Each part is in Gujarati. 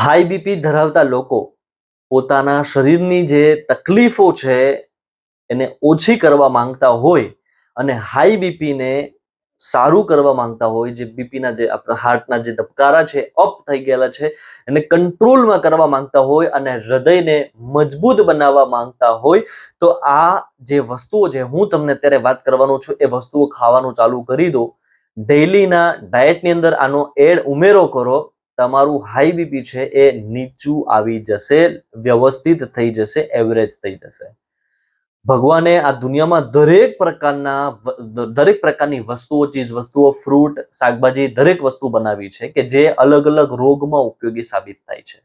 હાઈ બીપી ધરાવતા લોકો પોતાના શરીરની જે તકલીફો છે એને ઓછી કરવા માંગતા હોય અને હાઈ બીપીને સારું કરવા માંગતા હોય, જે બીપીના જે આપણા હાર્ટના જે ધબકારા છે અપ થઈ ગયેલા છે, એને કંટ્રોલમાં કરવા માંગતા હોય અને હૃદયને મજબૂત બનાવવા માંગતા હોય, તો આ જે વસ્તુઓ છે, હું તમને અત્યારે વાત કરવાનો છું, એ વસ્તુઓ ખાવાનું ચાલુ કરી દો. ડેઈલીના ડાયટની અંદર આનો એડ ઉમેરો કરો તમારું હાઈ બીપી છે એ નીચું આવી જશે, વ્યવસ્થિત થઈ જશે એવરેજ થઈ જશે. ભગવાને આ દુનિયામાં દરેક પ્રકારના દરેક પ્રકારની વસ્તુઓ, ચીજ વસ્તુઓ ફ્રૂટ શાકભાજી, દરેક વસ્તુ બનાવી છે કે જે અલગ અલગ રોગમાં ઉપયોગી સાબિત થાય છે.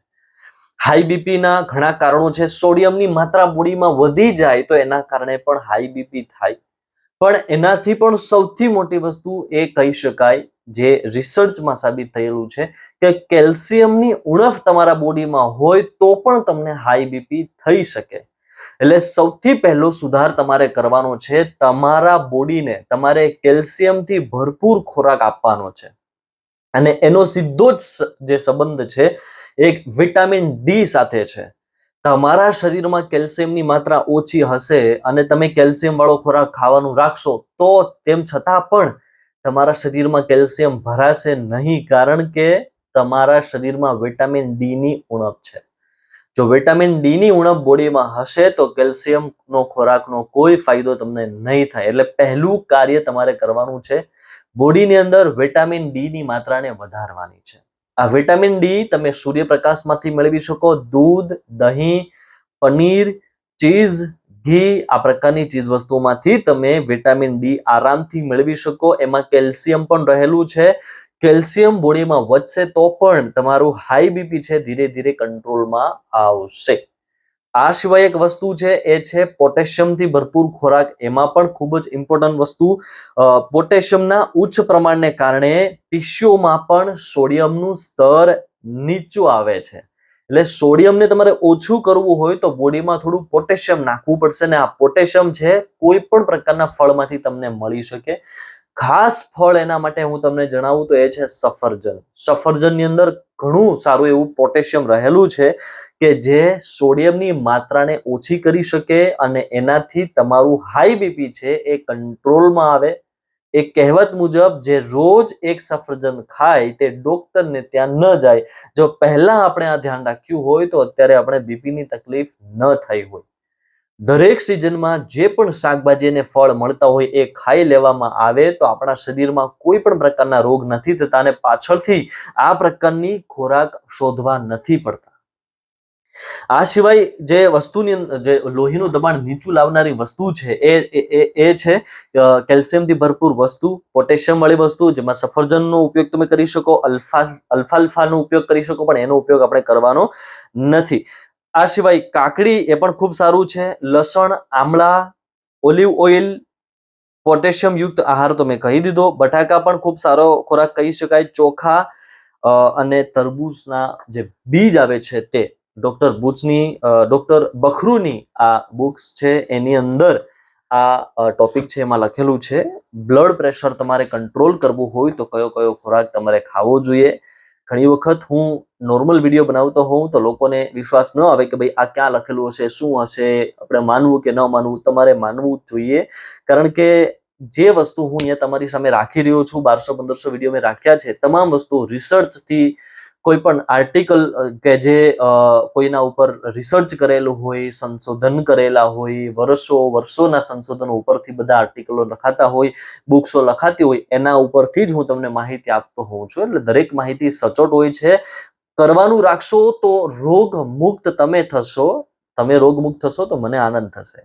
હાઈ બીપીના ઘણા કારણો છે. સોડિયમની માત્રા બોડીમાં વધી જાય તો એના કારણે પણ હાઈ બીપી થાય. પણ એનાથી પણ સૌથી મોટી વસ્તુ એ કહી શકાય જે રિસર્ચમાં સાબિત થયેલું છે કે કેલ્શિયમની ઉણપ તમારા બોડીમાં હોય તો પણ તમને હાઈ બીપી થઈ શકે. એટલે સૌથી પહેલો સુધાર તમારે કરવાનો છે તમારા બોડીને, તમારે કેલ્શિયમથી ભરપૂર ખોરાક આપવાનો છે. અને એનો સીધો જ જે સંબંધ છે, એક વિટામિન ડી સાથે છે. તમારા શરીરમાં કેલ્શિયમની માત્રા ઓછી હશે અને તમે કેલ્શિયમ વાળો ખોરાક ખાવાનું રાખશો તો તેમ છતાં પણ તમારા શરીરમાં કેલ્શિયમ ભરાશે નહીં કારણ કે તમારા શરીરમાં વિટામિન ડી ની ઉણપ છે. જો વિટામિન ડી ની ઉણપ બોડીમાં હશે તો કેલ્શિયમનો ખોરાકનો કોઈ ફાયદો તમને નહીં થાય. એટલે પહેલું કાર્ય તમારે કરવાનું છે, બોડીની અંદર વિટામિન ડી ની માત્રાને વધારવાની છે. આ વિટામિન ડી તમે સૂર્યપ્રકાશમાંથી મેળવી શકો, દૂધ, દહીં, પનીર, ચીઝ ઘી આ પ્રકારની ચીજ વસ્તુઓમાંથી તમે વિટામિન ડી આરામથી મેળવી શકો. એમાં કેલ્શિયમ પણ રહેલું છે. કેલ્શિયમ બોડીમાં વધશે તો પણ તમારું હાઈ બીપી છે ધીરે ધીરે કંટ્રોલમાં આવશે. આ સિવાય એક વસ્તુ છે, એ છે પોટેશિયમથી ભરપૂર ખોરાક. એમાં પણ ખૂબ જ ઇમ્પોર્ટન્ટ વસ્તુ. પોટેશિયમના ઉચ્ચ પ્રમાણને કારણે ટીશ્યુમાં પણ સોડિયમનું સ્તર નીચું આવે છે. એટલે સોડિયમને તમારે ઓછું કરવું હોય તો બોડીમાં થોડું પોટેશિયમ નાખવું પડશે ને આ પોટેશિયમ છે કોઈ પણ પ્રકારના ફળમાંથી તમને મળી શકે. ખાસ ફળ એના માટે હું તમને જણાવું તો એ છે સફરજન. સફરજનની અંદર ઘણું સારું એવું પોટેશિયમ રહેલું છે કે જે સોડિયમની માત્રાને ઓછી કરી શકે અને એનાથી તમારું હાઈ બીપી છે એ કંટ્રોલમાં આવે એ કહેવત મુજબ જે રોજ એક સફરજન ખાય તે ડોક્ટરને ત્યાં ન જાય. જો પહેલા આપણે આ ધ્યાન રાખ્યું હોય તો અત્યારે આપણે બીપીની તકલીફ ન થઈ હોય. દરેક સિઝનમાં જે પણ શાકભાજી અને ફળ મળતા હોય એ ખાઈ લેવામાં આવે તો આપણા શરીરમાં કોઈ પણ પ્રકારના રોગ નથી થતા અને પાછળથી આ પ્રકારની ખોરાક શોધવા નથી પડતા. આ સિવાય જે વસ્તુની જે લોહીનું દબાણ નીચું લાવનારી વસ્તુ છે, એ, એ- છે કેલ્શિયમથી ભરપૂર વસ્તુ, પોટેશિયમ વાળી વસ્તુ, જેમાં સફરજનનો ઉપયોગ તમે કરી શકો, અલ્ફા, અલ્ફાલ્ફાનો ઉપયોગ કરી શકો, પણ એનો ઉપયોગ આપણે કરવાનો નથી. આ સિવાય કાકડી એ પણ ખૂબ સારું છે, લસણ, આમળા, ઓલિવ ઓઇલ, પોટેશિયમ યુક્ત આહાર તો મેં કહી દીધો, બટાકા પણ ખૂબ સારો ખોરાક કહી શકાય, ચોખા અને તરબૂચના જે બીજ આવે છે તે. ડોક્ટર બુચની ડૉક્ટર બખરુની આ બુક્સ છે, એની અંદર આ ટોપિક છે, એમાં લખેલું છે, બ્લડ પ્રેશર તમારે કંટ્રોલ કરવું હોય તો કયો કયો ખોરાક તમારે ખાવો જોઈએ. ઘણી વખત હું નોર્મલ વીડિયો બનાવતો હોઉં તો લોકોને વિશ્વાસ ન આવે કે ભાઈ આ ક્યાં લખેલું હશે, શું હશે, આપણે માનવું કે ન માનવું, તમારે માનવું જ જોઈએ. કારણ કે જે વસ્તુ હું અહીંયા તમારી સામે રાખી રહ્યો છું, બારસો પંદરસો વીડિયો મેં રાખ્યા છે, તમામ વસ્તુ રિસર્ચથી કોઈ પણ આર્ટિકલ કે જે કોઈના ઉપર રિસર્ચ કરેલું હોય, સંશોધન કરેલા હોય, વર્ષો વર્ષોના સંશોધનો ઉપરથી બધા આર્ટિકલો લખાતા હોય બુક્સો લખાતી હોય, એના ઉપરથી જ હું તમને માહિતી આપતો હોઉં છું. એટલે દરેક માહિતી સચોટ હોય છે. કરવાનું રાખશો તો રોગ મુક્ત તમે થશો. તમે રોગ મુક્ત થશો તો મને આનંદ થશે.